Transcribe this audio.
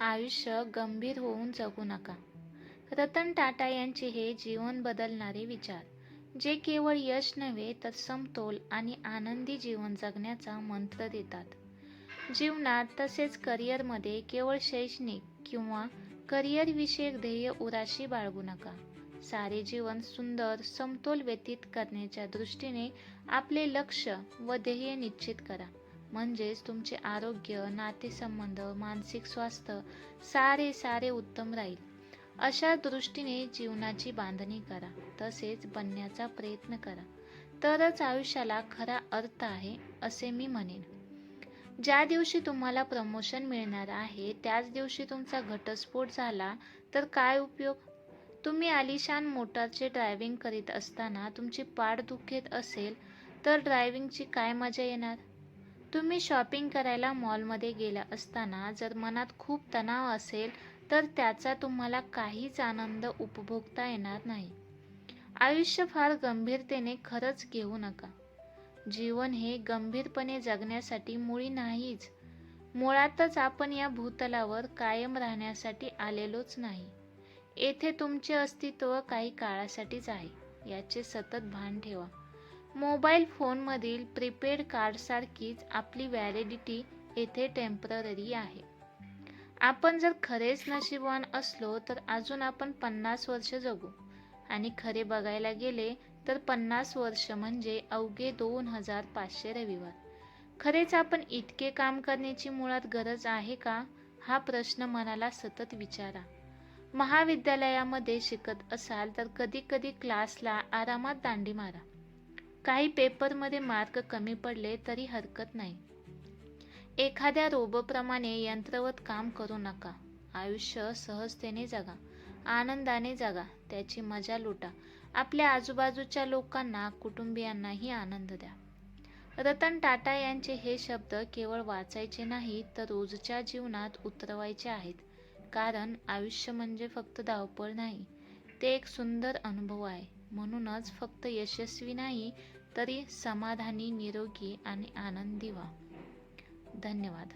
आयुष्य गंभीर होऊन जगू नका. रतन टाटा यांचे हे जीवन बदलणारे विचार जे केवळ यश नव्हे तर समतोल आणि आनंदी जीवन जगण्याचा मंत्र देतात. जीवनात तसेच करिअरमध्ये केवळ शैक्षणिक किंवा करिअरविषयक ध्येय उराशी बाळगू नका. सारे जीवन सुंदर समतोल व्यतीत करण्याच्या दृष्टीने आपले लक्ष व ध्येय निश्चित करा. म्हणजेच तुमचे आरोग्य नातेसंबंध मानसिक स्वास्थ्य सारे सारे उत्तम राहील. अशा दृष्टीने जीवनाची बांधणी करा तसेच बनण्याचा प्रयत्न करा. तरच आयुष्याला खरा अर्थ आहे असे मी म्हणेन. ज्या दिवशी तुम्हाला प्रमोशन मिळणार आहे त्याच दिवशी तुमचा घटस्फोट झाला तर काय उपयोग? तुम्ही आलिशान मोटारचे ड्रायव्हिंग करीत असताना तुमची पाठ दुखेत असेल तर ड्रायव्हिंगची काय मजा येणार? तुम्ही शॉपिंग करायला मॉलमध्ये गेला असताना जर मनात खूप तणाव असेल तर त्याचा तुम्हाला काहीच आनंद उपभोगता येणार नाही. आयुष्य फार गंभीरतेने खरंच घेऊ नका. जीवन हे गंभीरपणे जगण्यासाठी मुळी नाहीच. मुळातच आपण या भूतलावर कायम राहण्यासाठी आलेलोच नाही. येथे तुमचे अस्तित्व काही काळासाठीच आहे याचे सतत भान ठेवा. मोबाईल फोनमधील प्रीपेड कार्डसारखीच आपली व्हॅलिडिटी येथे टेंपररी आहे. आपण जर खरेच नशीबवान असलो तर अजून आपण पन्नास वर्ष जगू. आणि खरे बघायला गेले तर पन्नास वर्ष म्हणजे अवघे दोन हजार पाचशे रविवार. खरेच आपण इतके काम करण्याची मुळात गरज आहे का? हा प्रश्न मनाला सतत विचारा. महाविद्यालयामध्ये शिकत असाल तर कधी कधी क्लासला आरामात दांडी मारा. काही पेपरमध्ये मार्क कमी पडले तरी हरकत नाही. एखाद्या रोबोप्रमाणे यंत्रवत काम करू नका. आयुष्य सहजतेने जगा आनंदाने जगा त्याची मजा लुटा. आपल्या आजूबाजूच्या लोकांना कुटुंबियांनाही आनंद द्या. रतन टाटा यांचे हे शब्द केवळ वाचायचे नाही तर रोजच्या जीवनात उतरवायचे आहेत. कारण आयुष्य म्हणजे फक्त धावपळ नाही ते एक सुंदर अनुभव आहे. म्हणूनच फक्त यशस्वी नाही तरी समाधानी निरोगी आणि आनंदी व्हा. धन्यवाद.